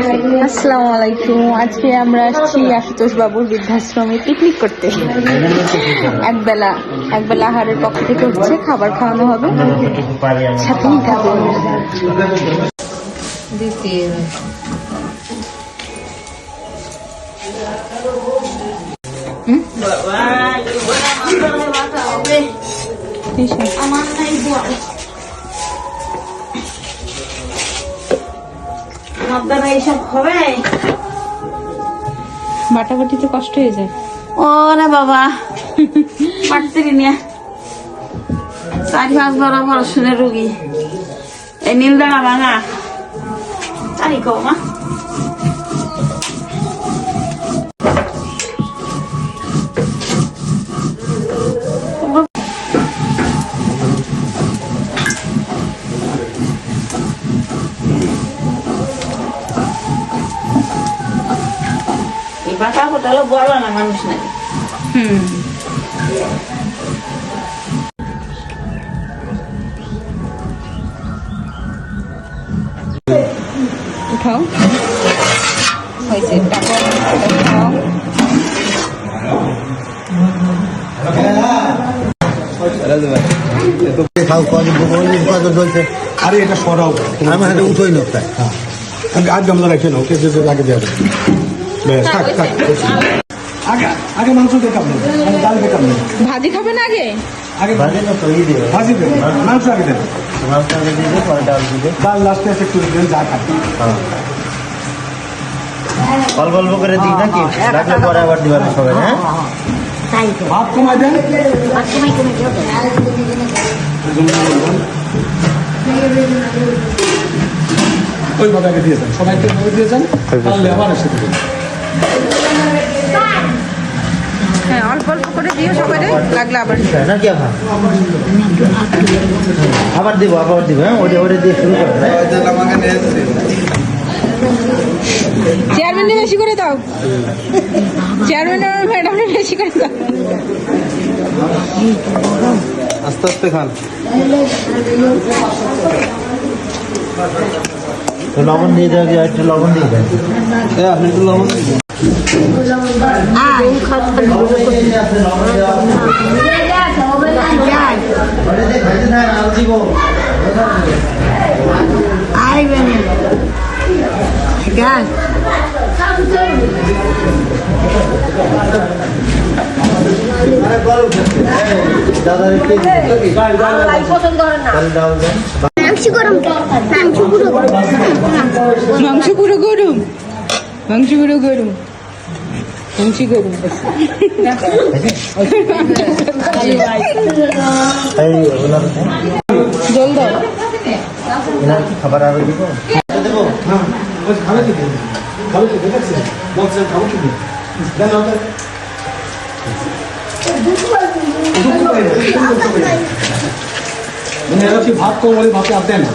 আসসালামু আলাইকুম আজকে আমরা আসছি আশুতোষ বাবুর বৃদ্ধাশ্রমে পিকনিক করতে। একবেলা একবেলা আহারের পক্ষ থেকে হচ্ছে খাবার খাওয়ানো হবে। সাথেই থাকুন আপনারা এইসব হবে? বাটাবাটিতে কষ্ট হয়ে যায়। ও রে বাবা। পারতেরি নিয়ে চারি পাঁচ বড় পড়াশোনার রুগী। এই নীল দাঁড়া ভাঙা। চারি কো বড় না মানুষ নাকি হুম। উঠাও। হয়েছে উঠাও। আরে এটা সরাও। আমি হাতে উঠোই না তাই আমি আজ গামলা রাখে নাও কেটে যে আগে দেওয়া বসি। আগে আগে মাংস দিয়ে ডাল কামড়ে ভাজি খাবেন আগে? আগে বাজে না তো ই দেবে ভাজি দেবে মাংস আগে দেবে। মাংস আগে দিয়ে দেবে পরে ডাল দিয়ে ডাল লাস্টে এসে একটু দেবেন যা খাবে। অল্প অল্প করে দিই নাকি? লাগলে পরে আবার দিবার সবাই হ্যাঁ? ভাত কমাই দেন। ওইভাবে আগে দিয়ে যান সবাইকে ওইভাবে দিয়ে যান তাহলে আবার এসে দেবেন হ্যাঁ অল্প করে দিও সবাই লাগলে আবার নাকি আবার? আবার দিব আবার দিব হ্যাঁ ওটা ওটা দিয়ে শুরু করবে হ্যাঁ? চেয়ারম্যানে বেশি করে দাও। চেয়ারম্যান আর ম্যাডামে বেশি করে দাও। আস্তে আস্তে খান। তো লবণ দিয়ে দেওয়া যায় একটু লবণ দিয়ে দেন হ্যাঁ আপনি একটু লবণ দিয়ে দাদা একটু তাহলে ডাল দেন মাংস গরম। মাংস পুরো গরম মাংস পুরো গরম মাংস পুরো গরম মাংস গরম এই ওনার জল দাও এনার কি খাবার আরও দিব দেবো হ্যাঁ বলছি খাবে কি দিন খাবে কি দেখছি বলছেন খাব কি দিন দেন ওকে মানে এরা কি ভাত কম হলে ভাতে আর দেন না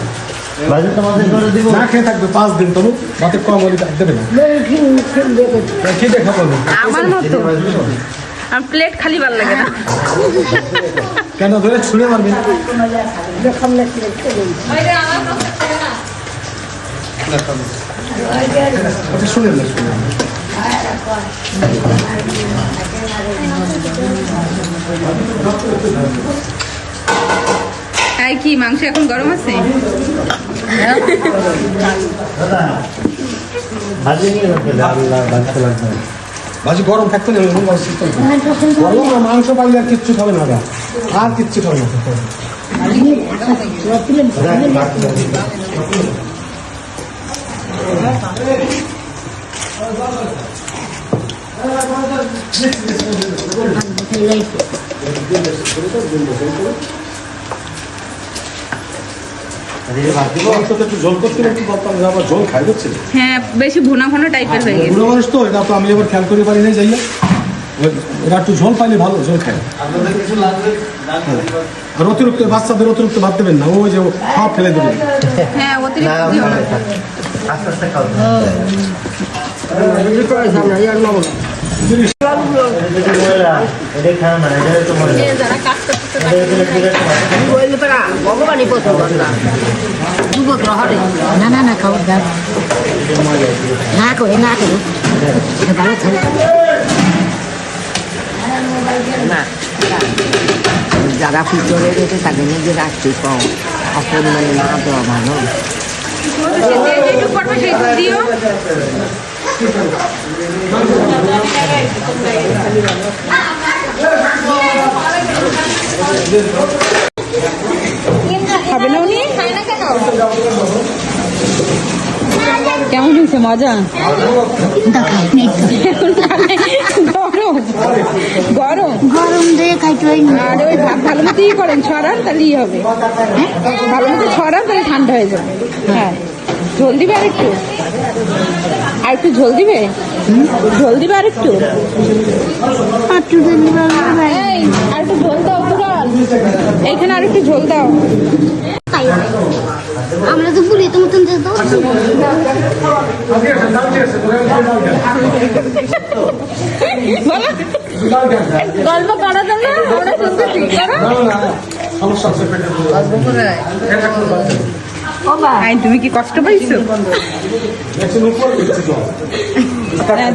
বাজে তোমাদের করে দিব। না খেয়ে থাকবে পাঁচ দিন তবু ভাতে কম হলে আর দেবে না। খিদে খাব না আমার মতো। আর প্লেট খালি ভালো লাগে না। কেন ধরে ছুঁড়ে মারবেন না শুনেন কি মাংস এখন গরম আছে? ভাজি গরম থাকতে না। গরম না মাংস পাইলে আর কিচ্ছু খাবে না। আর কিচ্ছু খাবে না মাংসটা একটু জল করতে একটু বলতাম যে আবার জল খাই দিচ্ছে হ্যাঁ বেশি ভুনা ভুনা টাইপের হয়ে গেছে বুড়ো মানুষ তো এটা তো আমি এবার খেয়াল করে পারি নাই যাইয়া একটু ঝোল পাইলে ভালো ঝোল খায় আর অতিরিক্ত বাচ্চাদের অতিরিক্ত ভাত দেবেন না ওই যে সব ফেলে দেবেন হ্যাঁ অতিরিক্ত আস্তে আস্তে খাও না না না, খাও না করে না করে ভালো থাকে না যারা ভিতরে রয়েছে তাদের নিজে রাখতে কম অপরিমাণে না দেওয়া ভালো খাবে না উনি? কেমন হয়েছে? মজা? গরম। গরম? গরম দিয়ে খাইতে হয় আর ওই ভালো মতো ই করেন ছড়ান তাহলেই হবে। হ্যাঁ? ভালো মতো ছড়ান তাহলে ঠান্ডা হয়ে যাবে। হ্যাঁ। ঝোল দিবে আর একটু? আর একটু ঝোল দিবে? ঝোল দিবে আর একটু? ভালো আর একটু ঝোল দাও পুরান এইখানে আর একটু ঝোল দাও। আমরা তো পুরি তো মতন যেত গল্প করা যাবে আমরা শুনতেছি করো। সমস্যা আছে। আই, তুমি কি কষ্ট পাইছো? হ্যাঁ,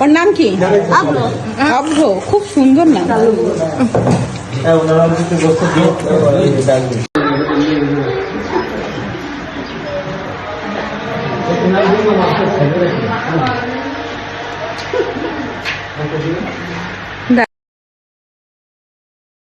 ওর নাম কি? অভ্র। খুব সুন্দর নাম।